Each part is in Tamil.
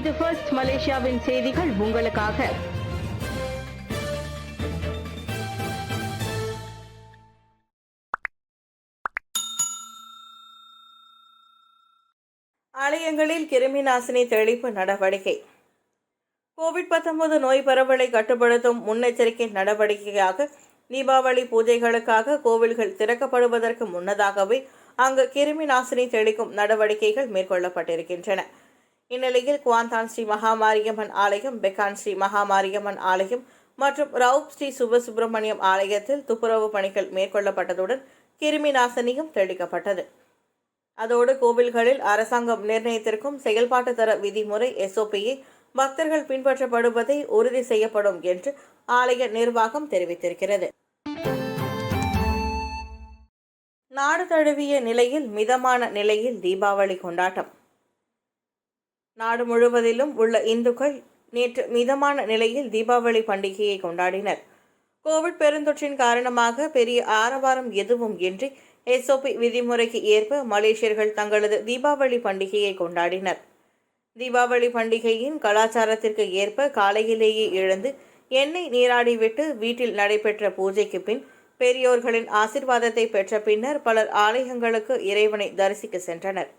இது ஃபர்ஸ்ட் மலேசியாவின் செய்திகள் உங்களுக்காக. ஆலயங்களில் கிருமி நாசினி தெளிப்பு நடவடிக்கை. கோவிட் 19 நோய் பரவலை கட்டுப்படுத்தும் முன்னெச்சரிக்கை நடவடிக்கையாக தீபாவளி பூஜைகளுக்காக கோவில்கள் திறக்கப்படுவதற்கு முன்னதாகவே அங்கு கிருமி நாசினி தெளிக்கும் நடவடிக்கைகள் மேற்கொள்ளப்பட்டிருக்கின்றன. இந்நிலையில் குவாந்தான் ஸ்ரீ மகாமாரியம்மன் ஆலயம் பெக்கான் ஸ்ரீ மகாமாரியம்மன் ஆலயம் மற்றும் ரவுப் ஸ்ரீ சுபசுப்பிரமணியம் ஆலயத்தில் துப்புரவு பணிகள் மேற்கொள்ளப்பட்டதுடன் கிருமி நாசினியும் தெளிக்கப்பட்டது. அதோடு கோவில்களில் அரசாங்கம் நிர்ணயித்திருக்கும் செயல்பாட்டு தர விதிமுறை எஸ்ஓபியை பக்தர்கள் பின்பற்றப்படுவதை உறுதி செய்யப்படும் என்று ஆலய நிர்வாகம் தெரிவித்திருக்கிறது. நாடு தழுவிய நிலையில் மிதமான நிலையில் தீபாவளி கொண்டாட்டம். நாடு முழுவதிலும் உள்ள இந்துக்கள் நேற்று மிதமான நிலையில் தீபாவளி பண்டிகையை கொண்டாடினர். கோவிட் பெருந்தொற்றின் காரணமாக பெரிய ஆரவாரம் எதுவும் இன்றி எஸ்ஓபி விதிமுறைக்கு ஏற்ப மலேசியர்கள் தங்களது தீபாவளி பண்டிகையை கொண்டாடினர். தீபாவளி பண்டிகையின் கலாச்சாரத்திற்கு ஏற்ப காலையிலேயே எழுந்து எண்ணெய் நீராடிவிட்டு வீட்டில் நடைபெற்ற பூஜைக்கு பின் பெரியோர்களின் ஆசிர்வாதத்தை பெற்ற பின்னர் பலர் ஆலயங்களுக்கு இறைவனை தரிசிக்க சென்றனர்.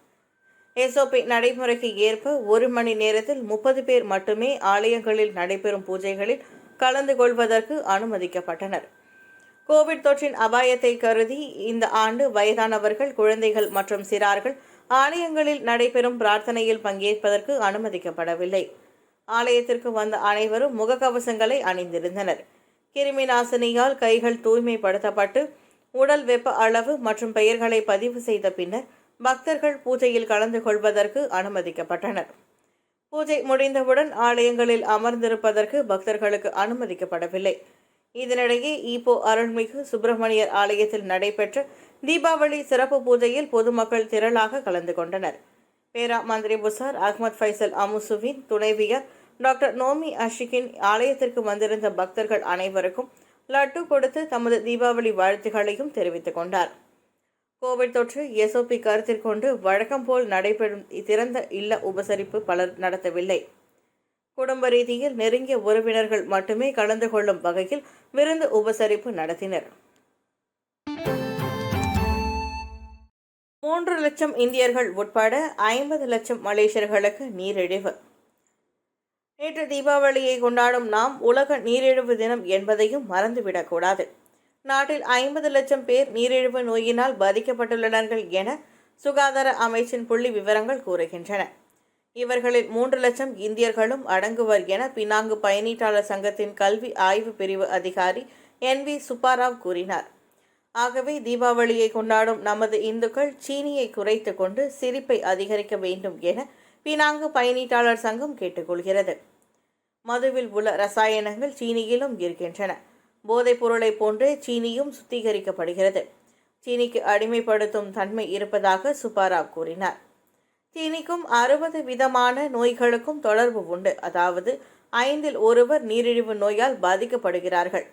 எஸ்ஓபி நடைமுறைக்கு ஏற்ப ஒரு மணி நேரத்தில் முப்பது பேர் மட்டுமே ஆலயங்களில் நடைபெறும் பூஜைகளில் கலந்து கொள்வதற்கு அனுமதிக்கப்பட்டனர். கோவிட் தொற்றின் அபாயத்தை கருதி இந்த ஆண்டு வயதானவர்கள் குழந்தைகள் மற்றும் சிறார்கள் ஆலயங்களில் நடைபெறும் பிரார்த்தனையில் பங்கேற்பதற்கு அனுமதிக்கப்படவில்லை. ஆலயத்திற்கு வந்த அனைவரும் முகக்கவசங்களை அணிந்திருந்தனர். கிருமி நாசினியால் கைகள் தூய்மைப்படுத்தப்பட்டு உடல் வெப்ப அளவு மற்றும் பெயர்களை பதிவு செய்த பின்னர் பக்தர்கள் பூஜையில் கலந்து கொள்வதற்கு அனுமதிக்கப்பட்டனர். பூஜை முடிந்தவுடன் ஆலயங்களில் அமர்ந்திருப்பதற்கு பக்தர்களுக்கு அனுமதிக்கப்படவில்லை. இதனிடையே ஈப்போ அருள்மிகு சுப்பிரமணியர் ஆலயத்தில் நடைபெற்ற தீபாவளி சிறப்பு பூஜையில் பொதுமக்கள் திரளாக கலந்து கொண்டனர். Perak Menteri Besar Ahmad Faizal அமுசுவின் துணைவியர் டாக்டர் நோமி அஷிகின் ஆலயத்திற்கு வந்திருந்த பக்தர்கள் அனைவருக்கும் லட்டு கொடுத்து தமது தீபாவளி வாழ்த்துகளையும் தெரிவித்துக் கொண்டார். கோவிட் தொற்று எஸ்ஓபி கருத்தில் கொண்டு வழக்கம் போல் நடைபெறும் திறந்த இல்ல உபசரிப்பு பலர் நடத்தவில்லை. குடும்ப ரீதியில் நெருங்கிய உறவினர்கள் மட்டுமே கலந்து கொள்ளும் வகையில் விருந்து உபசரிப்பு நடத்தினர். மூன்று லட்சம் இந்தியர்கள் உட்பட ஐம்பது லட்சம் மலேசியர்களுக்கு நீரிழிவு. நேற்று தீபாவளியை கொண்டாடும் நாம் உலக நீரிழிவு தினம் என்பதையும் மறந்துவிடக்கூடாது. நாட்டில் ஐம்பது லட்சம் பேர் நீரிழிவு நோயினால் பாதிக்கப்பட்டுள்ளனர்கள் என சுகாதார அமைச்சின் புள்ளி விவரங்கள் கூறுகின்றன. இவர்களில் மூன்று லட்சம் இந்தியர்களும் அடங்குவர் என பினாங்கு பயணீட்டாளர் சங்கத்தின் கல்வி ஆய்வு பிரிவு அதிகாரி என் வி சுப்பாராவ் கூறினார். ஆகவே தீபாவளியை கொண்டாடும் நமது இந்துக்கள் சீனியை குறைத்து கொண்டு சிரிப்பை அதிகரிக்க வேண்டும் என பினாங்கு பயணீட்டாளர் சங்கம் கேட்டுக்கொள்கிறது மதுவில் உள்ள ரசாயனங்கள் சீனியிலும் இருக்கின்றன. போதைப் பொருளைப் போன்றே சீனியும் சுத்திகரிக்கப்படுகிறது. சீனிக்கு அடிமைப்படுத்தும் தன்மை இருப்பதாக சுப்பாராவ் கூறினார். சீனிக்கும் அறுபது விதமான நோய்களுக்கும் தொடர்பு உண்டு. அதாவது ஐந்தில் ஒருவர் நீரிழிவு நோயால் பாதிக்கப்படுகிறார்கள்.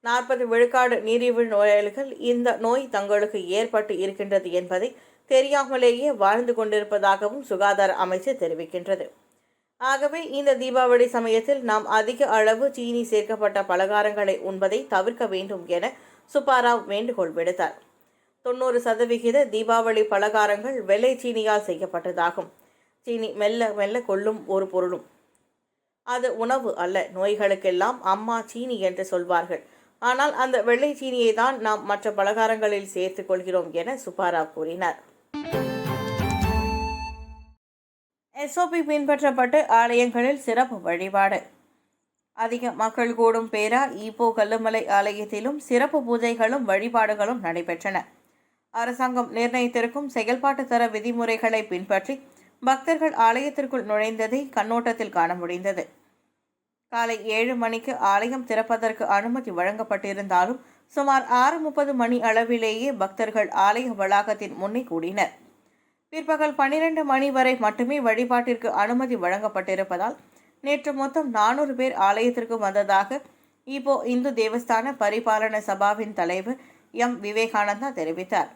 நாற்பது விழுக்காடு நீரிழிவு நோயாளிகள் இந்த நோய் தங்களுக்கு ஏற்பட்டு இருக்கின்றது என்பதை தெரியாமலேயே வாழ்ந்து கொண்டிருப்பதாகவும் சுகாதார அமைச்சு தெரிவிக்கின்றது. ஆகவே இந்த தீபாவளி சமயத்தில் நாம் அதிக அளவு சீனி சேர்க்கப்பட்ட பலகாரங்களை உண்பதை தவிர்க்க வேண்டும் என சுப்பாராவ் வேண்டுகோள் விடுத்தார். தொண்ணூறு சதவிகித தீபாவளி பலகாரங்கள் வெள்ளை சீனியால் செய்யப்பட்டதாகும். சீனி மெல்ல மெல்ல கொள்ளும் ஒரு பொருளும். அது உணவு அல்ல நோய்களுக்கெல்லாம் அம்மா சீனி என்று சொல்வார்கள். ஆனால் அந்த வெள்ளை சீனியை தான் நாம் மற்ற பலகாரங்களில் சேர்த்துக் கொள்கிறோம் என சுப்பாராவ் கூறினார். எஸ்ஓபி பின்பற்றப்பட்டு ஆலயங்களில் சிறப்பு வழிபாடு. அதிக மக்கள் கூடும் பேரா ஈப்போ கல்லுமலை ஆலயத்திலும் சிறப்பு பூஜைகளும் வழிபாடுகளும் நடைபெற்றன. அரசாங்கம் நிர்ணயித்திருக்கும் செயல்பாட்டு தர விதிமுறைகளை பின்பற்றி பக்தர்கள் ஆலயத்திற்குள் நுழைந்ததை கண்ணோட்டத்தில் காண முடிந்தது. காலை ஏழு மணிக்கு ஆலயம் திறப்பதற்கு அனுமதி வழங்கப்பட்டிருந்தாலும் சுமார் ஆறு முப்பது மணி அளவிலேயே பக்தர்கள் ஆலய வளாகத்தின் முன்னே கூடினர். பிற்பகல் பன்னிரண்டு மணி வரை மட்டுமே வழிபாட்டிற்கு அனுமதி வழங்கப்பட்டிருப்பதால் நேற்று மொத்தம் நானூறு பேர் ஆலயத்திற்கு வந்ததாக இப்போ இந்து தேவஸ்தான பரிபாலன சபாவின் தலைவர் எம். விவேகானந்தா தெரிவித்தார்.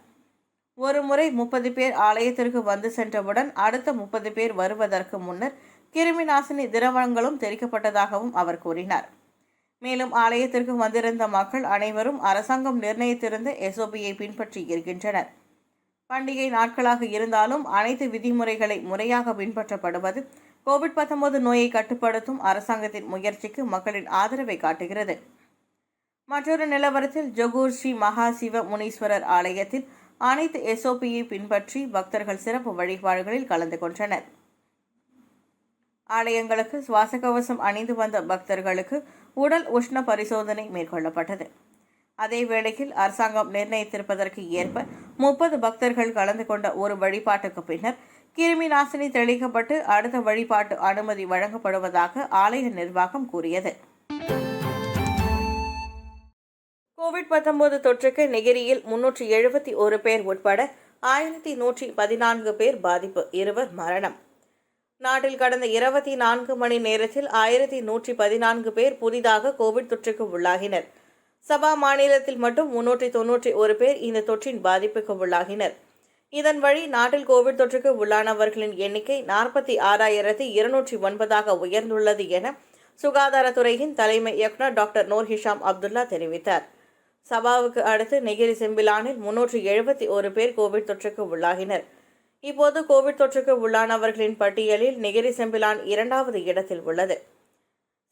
ஒரு முறை முப்பது பேர் ஆலயத்திற்கு வந்து சென்றவுடன் அடுத்த முப்பது பேர் வருவதற்கு முன்னர் கிருமி நாசினி திரவங்களும் தெரிக்கப்பட்டதாகவும் அவர் கூறினார். மேலும் ஆலயத்திற்கு வந்திருந்த மக்கள் அனைவரும் அரசாங்கம் நிர்ணயித்திருந்த எஸ்ஓபியை பின்பற்றி இருக்கின்றனர். பண்டிகை நாட்களாக இருந்தாலும் அனைத்து விதிமுறைகளை முறையாக பின்பற்றப்படுவது கோவிட் 19 நோயை கட்டுப்படுத்தும் அரசாங்கத்தின் முயற்சிக்கு மக்களின் ஆதரவை காட்டுகிறது. மற்றொரு நிலவரத்தில் ஜொகூர் ஸ்ரீ மகா சிவ முனீஸ்வரர் ஆலயத்தில் அனைத்து எஸ்ஓபியை பின்பற்றி பக்தர்கள் சிறப்பு வழிபாடுகளில் கலந்து கொண்டனர். ஆலயங்களுக்கு சுவாச கவசம் அணிந்து வந்த பக்தர்களுக்கு உடல் உஷ்ண பரிசோதனை மேற்கொள்ளப்பட்டது. அதே வேளையில் அரசாங்கம் நிர்ணயித்திருப்பதற்கு ஏற்ப முப்பது பக்தர்கள் கலந்து கொண்ட ஒரு வழிபாட்டுக்கு பின்னர் கிருமி நாசினி தெளிக்கப்பட்டு அடுத்த வழிபாட்டு அனுமதி வழங்கப்படுவதாக ஆலய நிர்வாகம் கூறியது. கோவிட் 19 தொற்றுக்கு நெகிரியில் முன்னூற்றி எழுபத்தி ஒரு பேர் உட்பட ஆயிரத்தி நூற்றி பதினான்கு பேர் பாதிப்பு இருவர் மரணம். நாட்டில் கடந்த இருபத்தி நான்கு மணி நேரத்தில் ஆயிரத்தி நூற்றி பதினான்கு பேர் புதிதாக கோவிட் தொற்றுக்கு உள்ளாகினர். சபா மாநிலத்தில் மட்டும் முன்னூற்றி தொன்னூற்றி ஒரு பேர் இந்த தொற்றின் பாதிப்புக்கு உள்ளாகினர். இதன் வழி நாட்டில் கோவிட் தொற்றுக்கு உள்ளானவர்களின் எண்ணிக்கை நாற்பத்தி ஆறாயிரத்தி இருநூற்றி ஒன்பதாக உயர்ந்துள்ளது என சுகாதாரத்துறையின் தலைமை இயக்குநர் டாக்டர் நூர் ஹிஷாம் அப்துல்லா தெரிவித்தார். சபாவுக்கு அடுத்து நெகிரி செம்பிலானில் முன்னூற்றி எழுபத்தி ஒரு பேர் கோவிட் தொற்றுக்கு உள்ளாகினர். இப்போது கோவிட் தொற்றுக்கு உள்ளானவர்களின் பட்டியலில் நெகிரி செம்பிலான் இரண்டாவது இடத்தில் உள்ளது.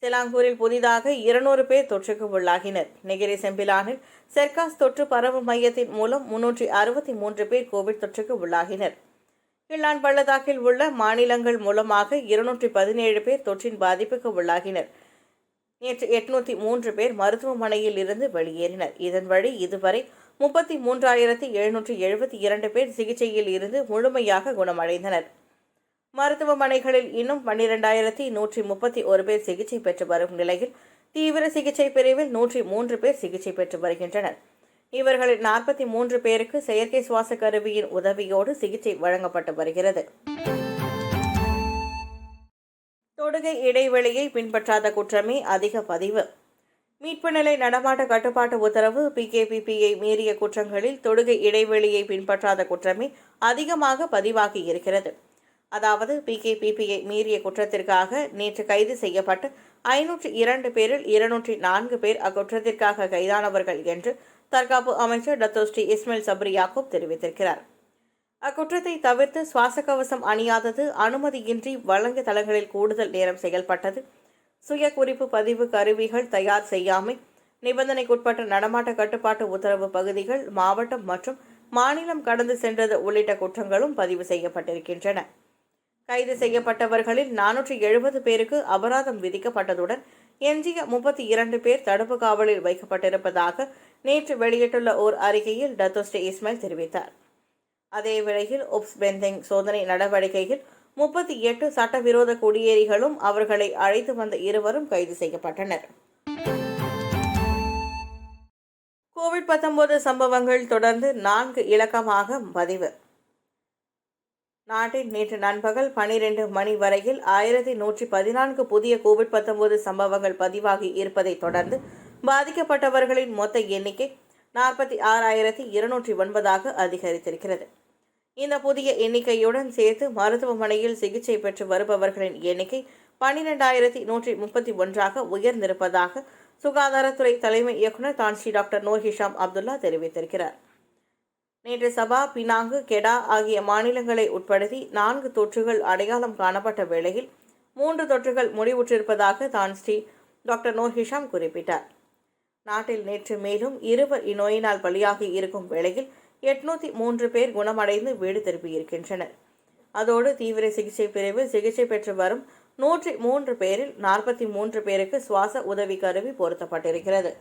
சிலாங்கூரில் புதிதாக இருநூறு பேர் தொற்றுக்கு உள்ளாகினர். நெகிரி செம்பிலானில் செர்காஸ் தொற்று பரவு மையத்தின் மூலம் முன்னூற்றி அறுபத்தி மூன்று பேர் கோவிட் தொற்றுக்கு உள்ளாகினர். கிள்ளான் பள்ளத்தாக்கில் உள்ள மாநிலங்கள் மூலமாக இருநூற்றி பதினேழு பேர் தொற்றின் பாதிப்புக்கு உள்ளாகினர். நேற்று எட்நூத்தி மூன்று பேர் மருத்துவமனையில் இருந்து வெளியேறினர். இதன் வழி இதுவரை முப்பத்தி மூன்றாயிரத்தி எழுநூற்றி எழுபத்தி இரண்டு பேர் சிகிச்சையில் இருந்து முழுமையாக குணமடைந்தனர். மருத்துவமனைகளில் இன்னும் பன்னிரெண்டாயிரத்தி நூற்றி முப்பத்தி ஒரு பேர் சிகிச்சை பெற்று வரும் நிலையில் தீவிர சிகிச்சை பிரிவில் நூற்றி மூன்று பேர் சிகிச்சை பெற்று வருகின்றனர். இவர்களில் நாற்பத்தி மூன்று பேருக்கு செயற்கை சுவாச கருவியின் உதவியோடு சிகிச்சை வழங்கப்பட்டு வருகிறது. தொடுகை இடைவெளியை பின்பற்றாத குற்றமே அதிக பதிவு. மீட்பு நிலை நடமாட்ட கட்டுப்பாட்டு உத்தரவு பிகேபிபியை மீறிய குற்றங்களில் தொடுகை இடைவெளியை பின்பற்றாத குற்றமே அதிகமாக பதிவாகி இருக்கிறது. அதாவது பிகேபிபியை மீறிய குற்றத்திற்காக நேற்று கைது செய்யப்பட்டு ஐநூற்று இரண்டு பேரில் இருநூற்றி நான்கு பேர் அக்குற்றத்திற்காக கைதானவர்கள் என்று தற்காப்பு அமைச்சர் டத்தோஸ்ரீ இஸ்மாயில் சப்ரி யாக்கூப் தெரிவித்திருக்கிறார். அக்குற்றத்தை தவிர்த்து சுவாச கவசம் அணியாதது அனுமதியின்றி வழங்கு தளங்களில் கூடுதல் நேரம் செயல்பட்டது. சுய குறிப்பு பதிவு கருவிகள் தயார் செய்யாமை நிபந்தனைக்குட்பட்ட நடமாட்ட கட்டுப்பாட்டு உத்தரவு பகுதிகள் மாவட்டம் மற்றும் மாநிலம் கடந்து சென்றது உள்ளிட்ட குற்றங்களும் பதிவு செய்யப்பட்டிருக்கின்றன. கைது செய்யப்பட்டவர்களில் நானூற்றி எழுபது பேருக்கு அபராதம் விதிக்கப்பட்டதுடன் எஞ்சிய முப்பத்தி இரண்டு பேர் தடுப்பு காவலில் வைக்கப்பட்டிருப்பதாக நேற்று வெளியிட்டுள்ள ஓர் அறிக்கையில் டத்தோஸ்ரீ இஸ்மாயில் தெரிவித்தார். அதே வேளையில் ஒப்ஸ் பெந்திங் சோதனை நடவடிக்கையில் முப்பத்தி எட்டு சட்டவிரோத குடியேறிகளும் அவர்களை அழைத்து வந்த இருவரும் கைது செய்யப்பட்டனர். கோவிட் 19 சம்பவங்கள் தொடர்ந்து நான்கு இலக்கமாக பதிவு. நாட்டில் நேற்று நண்பகல் பனிரெண்டு மணி வரையில் ஆயிரத்தி நூற்றி பதினான்கு புதிய கோவிட் 19 சம்பவங்கள் பதிவாகி இருப்பதை தொடர்ந்து பாதிக்கப்பட்டவர்களின் மொத்த எண்ணிக்கை நாற்பத்தி ஆறாயிரத்தி இருநூற்றி ஒன்பதாக அதிகரித்திருக்கிறது. இந்த புதிய எண்ணிக்கையுடன் சேர்த்து மருத்துவமனையில் சிகிச்சை பெற்று வருபவர்களின் எண்ணிக்கை பன்னிரெண்டாயிரத்தி நூற்றி முப்பத்தி ஒன்றாக உயர்ந்திருப்பதாக சுகாதாரத்துறை தலைமை இயக்குநர் Tan Sri doctor Noor Hisham Abdullah தெரிவித்திருக்கிறார். நேற்று சபா பினாங்கு கெடா ஆகிய மாநிலங்களை உட்படுத்தி நான்கு தொற்றுகள் அடையாளம் காணப்பட்ட வேளையில் மூன்று தொற்றுகள் முடிவுற்றிருப்பதாக தான் ஸ்ரீ டாக்டர் நூர் ஹிஷாம் குறிப்பிட்டார். நாட்டில் நேற்று மேலும் இருவர் இந்நோயினால் பலியாகி இருக்கும் வேளையில் எட்நூத்தி மூன்று பேர் குணமடைந்து வீடு திரும்பியிருக்கின்றனர். அதோடு தீவிர சிகிச்சை பிரிவு சிகிச்சை பெற்று வரும் நூற்றி மூன்று பேரில் நாற்பத்தி மூன்று பேருக்கு சுவாச உதவி கருவி பொருத்தப்பட்டிருக்கிறது.